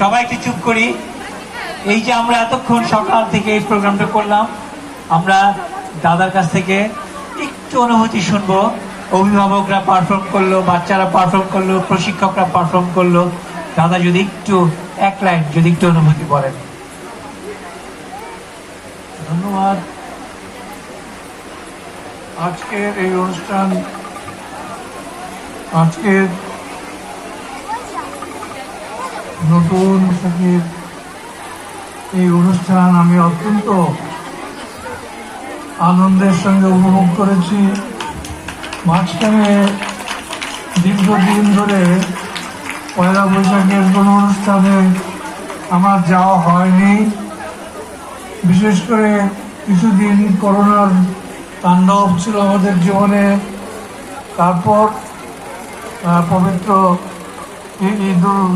সবাই একটু চুপ করি। এই যে আমরা এতক্ষণ সকাল থেকে এই প্রোগ্রামটা করলাম, আমরা দাদার কাছ থেকে একটু অনুভূতি শুনব। অভিভাবকরা পারফর্ম করল, বাচ্চারা পারফর্ম করল, প্রশিক্ষকরা পারফর্ম করল। দাদা যদি একটু, এক লাইন যদি একটু অনুভূতি বলেন। ধন্যবাদ। আজকের এই অনুষ্ঠান, আজকের নতুন পোশাকের এই অনুষ্ঠান আমি অত্যন্ত আনন্দের সঙ্গে উপভোগ করেছি। মাঝখানে দীর্ঘদিন ধরে পয়লা বৈশাখের কোনো অনুষ্ঠানে আমার যাওয়া হয়নি। বিশেষ করে কিছুদিন করোনার তাণ্ডব ছিল আমাদের জীবনে। তারপর পবিত্র ঈদুল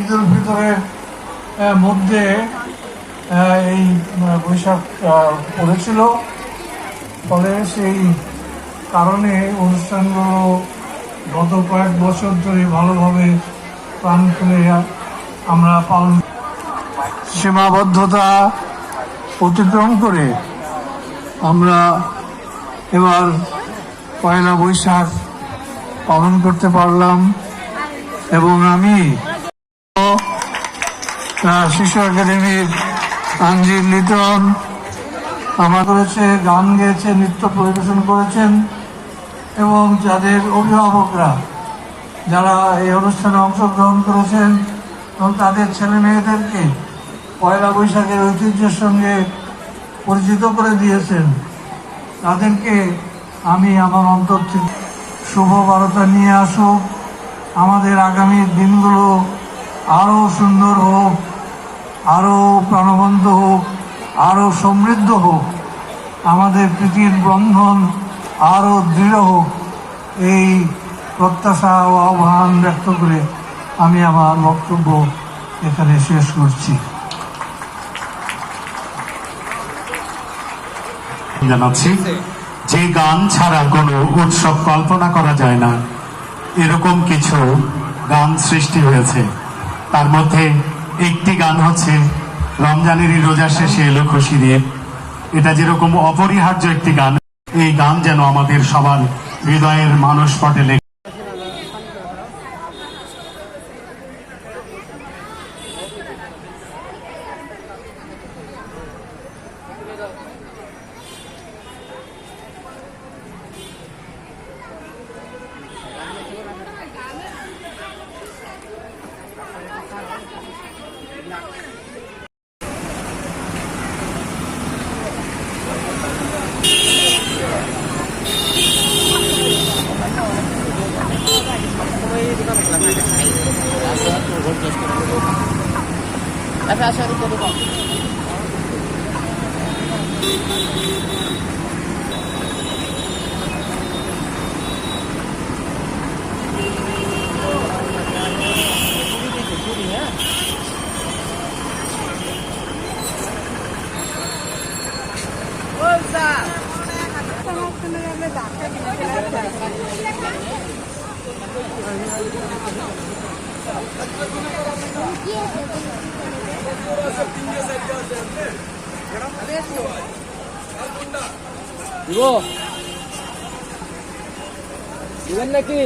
ঈদুল ফিতরের মধ্যে এই বৈশাখ পড়েছিল। ফলে সেই কারণে অনুষ্ঠানগুলো গত কয়েক বছর ধরে ভালোভাবে প্রাণ খুলে আমরা পালন সীমাবদ্ধতা অতিক্রম করে আমরা এবার পয়লা বৈশাখ পালন করতে পারলাম। এবং আমি শিশু একাডেমির আঞ্জির লিটন, আমার করেছে, গান গেয়েছে, নৃত্য পরিবেশন করেছেন, এবং যাদের অভিভাবকরা যারা এই অনুষ্ঠানে অংশগ্রহণ করেছেন এবং তাদের ছেলে মেয়েদেরকে পয়লা বৈশাখের ঐতিহ্যের সঙ্গে পরিচিত করে দিয়েছেন, তাদেরকে আমি আমার অন্তর থেকে শুভ বার্তা নিয়ে আসুক আমাদের আগামী দিনগুলো আরও সুন্দর হোক, আরও প্রাণবন্ত হোক, আরও সমৃদ্ধ হোক, আমাদের প্রীতির বন্ধন আরও দৃঢ় হোক, এই প্রত্যাশা ও আহ্বান ব্যক্ত করে আমি আমার বক্তব্য এখানে শেষ করছি। জানাচ্ছি, যে গান ছাড়া কোনো উৎসব কল্পনা করা যায় না। এরকম কিছু গান সৃষ্টি হয়েছে। তার মধ্যে একটি গান হচ্ছে রমজানেরই রোজা শেষে এলো খুশি দিয়ে। এটা যেরকম অপরিহার্য একটি গান, এই গান যেন আমাদের সবার হৃদয়ের মানস পটে লেগে সরাসরি পরিবহন Thank you. দিব দিবেন নাকি?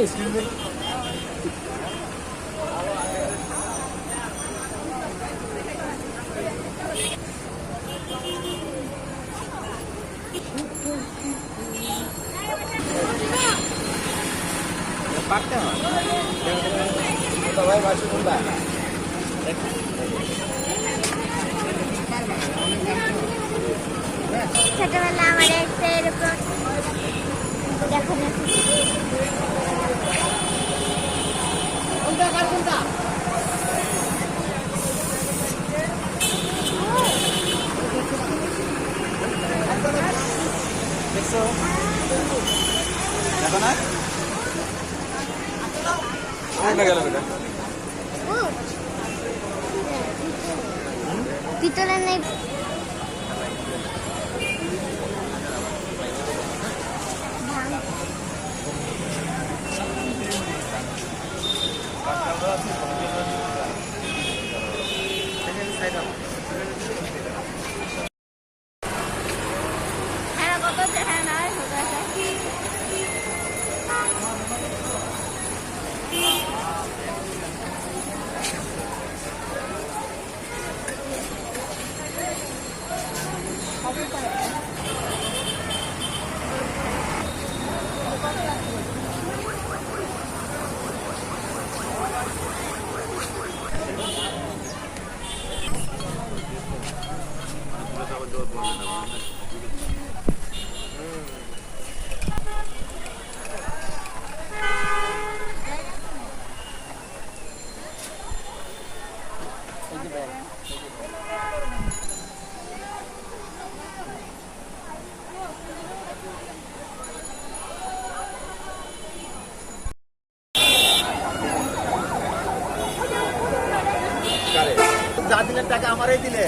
ছোটবেলা কোনটা গেল বেটা ভিতরে নেই টাকা আমারই দিলে।